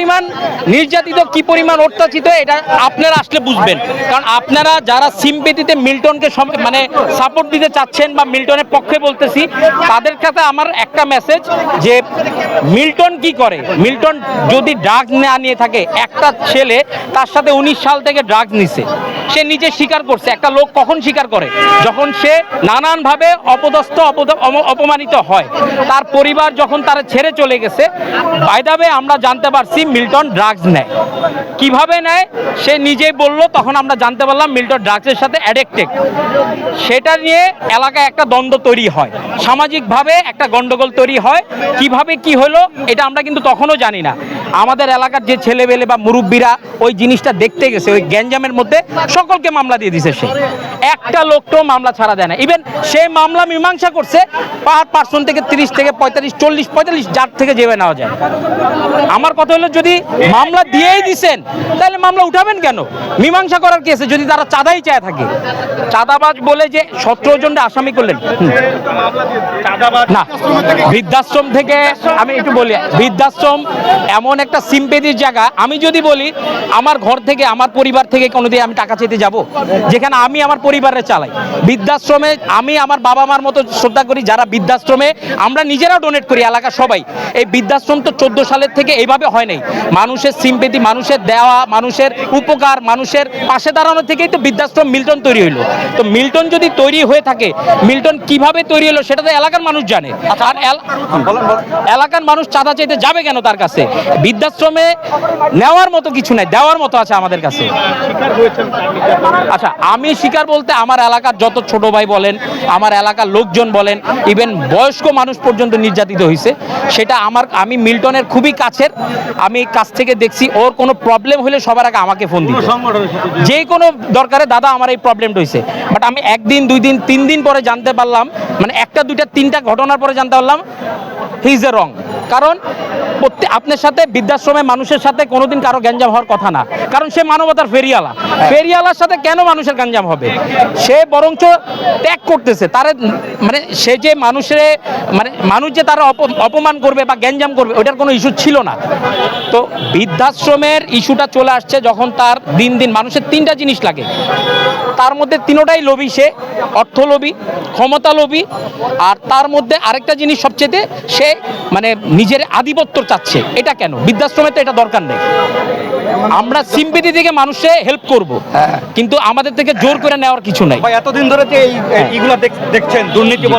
পরিমাণ, নির্যাতিত কি পরিমাণ অত্যাচিত এটা আপনারা আসলে বুঝবেন। কারণ আপনারা যারা সিম্পেতিতে মিল্টনকে মানে সাপোর্ট দিতে চাচ্ছেন বা মিল্টনের পক্ষে বলতেছি, তাদের কাছে আমার একটা মেসেজ যে মিল্টন কি করে? মিল্টন যদি ড্রাগ না নিয়ে থাকে, একটা ছেলে তার সাথে উনিশ সাল থেকে ড্রাগ নিছে। সে নিজে স্বীকার করছে। একটা লোক কখন স্বীকার করে? যখন সে নানানভাবে অপদস্থ অপমানিত হয়। তার পরিবার যখন তারা ছেড়ে চলে গেছে বাইদাবে আমরা জানতে পারছি মিল্টন ড্রাগস নেয়। কীভাবে নেয়? সে নিজেই বলল, তখন আমরা জানতে পারলাম মিল্টন ড্রাগসের সাথে অ্যাডিক্টেড সেটা নিয়ে এলাকায় একটা দ্বন্দ্ব তৈরি হয়। সামাজিকভাবে একটা গন্ডগোল তৈরি হয়। কীভাবে কি হলো, এটা আমরা কিন্তু তখনও জানি না। আমাদের এলাকার যে ছেলেবেলে বা মুরব্বীরা ওই জিনিসটা দেখতে গেছে, ওই গ্যাঞ্জামের মধ্যে সকলকে মামলা দিয়ে দিছে সে। একটা লোকটাও মামলা ছাড়া দেয় না। ইভেন সে মামলা মীমাংসা করছে, পার পার্সন থেকে তিরিশ থেকে পঁয়তাল্লিশ, চল্লিশ, পঁয়তাল্লিশ, যার থেকে যেভাবে নেওয়া যায়। আমার কথা হলো যদি মামলা দিয়েই দিছেন তাহলে মামলা উঠাবেন কেন? মীমাংসা করার কেসে যদি তারা চাঁদাই চায় থাকে। চাঁদাবাজ বলে যে সতেরো জনটা আসামি করলেন। না বৃদ্ধাশ্রম থেকে আমি একটু বলি বৃদ্ধাশ্রম এমন একটা সিম্পেদির জায়গা। আমি যদি বলি আমার ঘর থেকে আমার পরিবার থেকে কোনোদিন আমি টাকা চেতে যাব? যেখানে আমি আমার পরিবারে চালাই। বৃদ্ধাশ্রমে আমি আমার বাবা মার মতো শ্রদ্ধা করি যারা বৃদ্ধাশ্রমে আমরা নিজেরাও ডোনেট করি এলাকা সবাই। এই বৃদ্ধাশ্রম তো চোদ্দ সালের থেকে এইভাবে হয় নাই। মানুষের সিম্পেতি মানুষের দেওয়া মানুষের উপকার মানুষের পাশে দাঁড়ানো থেকেই তো বৃদ্ধাশ্রম মিল্টন তৈরি হইল। তো মিল্টন যদি তৈরি হয়ে থাকে মিল্টন কীভাবে তৈরি হলো সেটা তো এলাকার মানুষ জানে। আর এলাকার মানুষ চাঁদা চাইতে যাবে কেন তার কাছে? বৃদ্ধাশ্রমে নেওয়ার মতো কিছু নাই দেওয়ার মতো আছে আমাদের কাছে। আচ্ছা আমি শিকার বলতে আমার এলাকার যত ছোট ভাই বলেন আমার এলাকার লোকজন বলেন ইভেন বয়স্ক মানুষ পর্যন্ত নির্যাতিত হয়েছে সেটা আমার আমি মিল্টনের খুবই কাছের আমি কাছ থেকে দেখছি ওর কোনো প্রবলেম হলে সবার আগে আমাকে ফোন দিত যে কোনো দরকারে দাদা আমার এই প্রবলেমটা হয়েছে বাট আমি একদিন দুই দিন তিন দিন পরে জানতে পারলাম মানে একটা দুইটা তিনটা ঘটনার পরে জানতে পারলাম হি ইজ এ রং কারণ আপনার সাথে বৃদ্ধাশ্রমে মানুষের সাথে কোনোদিন কারও গ্যাঞ্জাম হওয়ার কথা না। কারণ সে মানবতার ফেরিয়ালা ফেরিয়ালার সাথে কেন মানুষের গ্যাঞ্জাম হবে? সে বরঞ্চ ত্যাগ করতেছে। তার মানে সে যে মানুষের মানে মানুষ যে তারা অপমান করবে বা গ্যাঞ্জাম করবে ওটার কোনো ইস্যু ছিল না। তো বৃদ্ধাশ্রমের ইস্যুটা চলে আসছে যখন তার দিন দিন মানুষের তিনটা জিনিস লাগে। তার মধ্যে তিনোটাই লোভী সে। অর্থ লোভী ক্ষমতা লোভী আর তার মধ্যে আরেকটা জিনিস সবচেয়ে সে মানে নিজের আধিপত্য চাচ্ছে। এটা কেন? বৃদ্ধাশ্রমে তো এটা দরকার নেই। আমরা সিম্পিতি থেকে মানুষে হেল্প করব। কিন্তু আমাদের থেকে জোর করে নেওয়ার কিছু নাই। এতদিন ধরে যে এইগুলা দেখ- দেখছেন দুর্নীতি বলেন